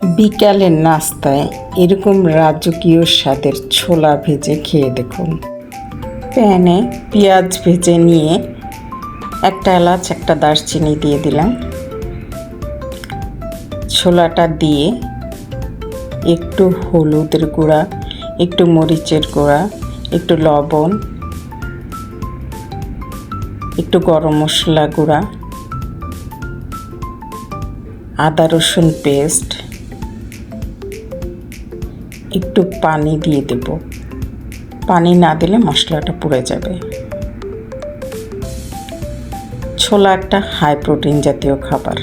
বিকালের নাস্তায় এরকম রাজকীয় স্বাদের ছোলা ভেজে খেয়ে দেখুন। প্যানে পেঁয়াজ ভেজে নিয়ে একটা এলাচ, একটা দারচিনি দিয়ে দিলাম। ছোলাটা দিয়ে একটু হলুদের গুঁড়া, একটু মরিচের গুঁড়া, একটু লবণ, একটু গরম মশলা গুঁড়া, আদা রসুন পেস্ট একটু পানি দিয়ে দেব। পানি না দিলে মশলাটা পুড়ে যাবে। ছোলা একটা হাই প্রোটিন জাতীয় খাবার।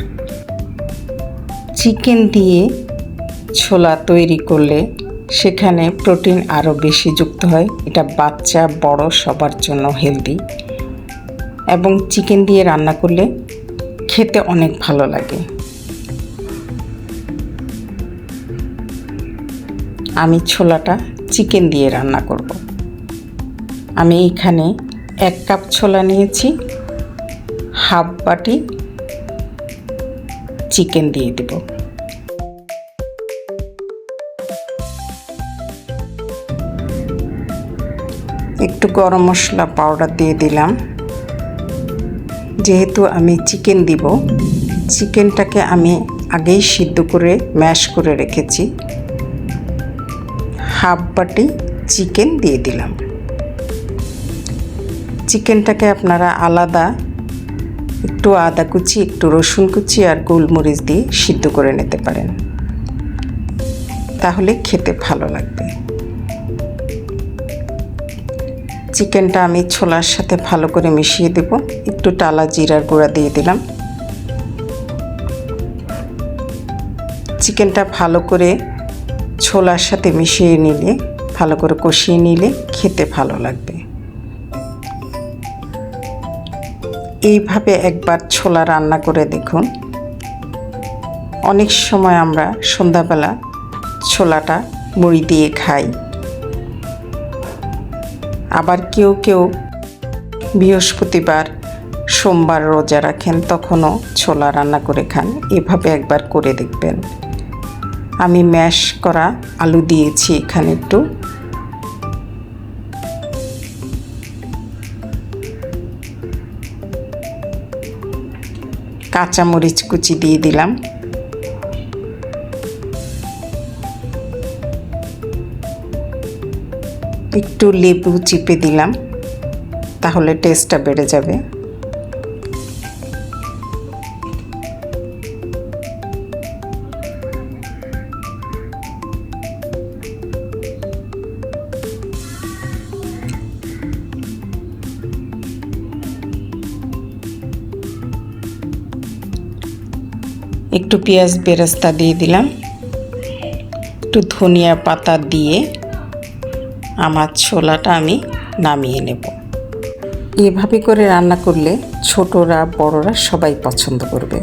চিকেন দিয়ে ছোলা তৈরি করলে সেখানে প্রোটিন আরও বেশি যুক্ত হয়। এটা বাচ্চা, বড়, সবার জন্য হেলদি এবং চিকেন দিয়ে রান্না করলে খেতে অনেক ভালো লাগে। আমি ছোলাটা চিকেন দিয়ে রান্না করব। আমি এখানে এক কাপ ছোলা নিয়েছি, হাফ বাটি চিকেন দিয়ে দেব। একটু গরম মশলা পাউডার দিয়ে দিলাম। যেহেতু আমি চিকেন দিব, চিকেনটাকে আমি আগেই সিদ্ধ করে ম্যাশ করে রেখেছি। হাফ বাটি চিকেন দিয়ে দিলাম। চিকেনটাকে আপনারা আলাদা একটু আদা কুচি, একটু রসুন কুচি আর গোলমরিচ দিয়ে সিদ্ধ করে নিতে পারেন। তাহলে খেতে ভালো লাগবে। চিকেনটা আমি ছোলার সাথে ভালো করে মিশিয়ে দেব। একটু টালা জিরার গুঁড়া দিয়ে দিলাম। চিকেনটা ভালো করে ছোলার সাথে মিশিয়ে নিলে, ভালো করে কষিয়ে নিলে খেতে ভালো লাগবে। এইভাবে একবার ছোলা রান্না করে দেখুন। অনেক সময় আমরা সন্ধ্যাবেলা ছোলাটা মুড়ি দিয়ে খাই। আবার কেউ কেউ বৃহস্পতিবার, সোমবার রোজা রাখেন, তখনও ছোলা রান্না করে খান। এভাবে একবার করে দেখবেন। আমি ম্যাশ করা আলু দিয়েছি এখানে একটু। কাঁচামরিচ কুচি দিয়ে দিলাম। একটু লেবু চিপে দিলাম, তাহলে টেস্টটা বেড়ে যাবে। একটু পেঁয়াজ বেরেস্তা দিয়ে দিলাম। একটু ধনিয়া পাতা দিয়ে আমার ছোলাটা আমি নামিয়ে নেব। এভাবে করে রান্না করলে ছোটরা, বড়রা সবাই পছন্দ করবে।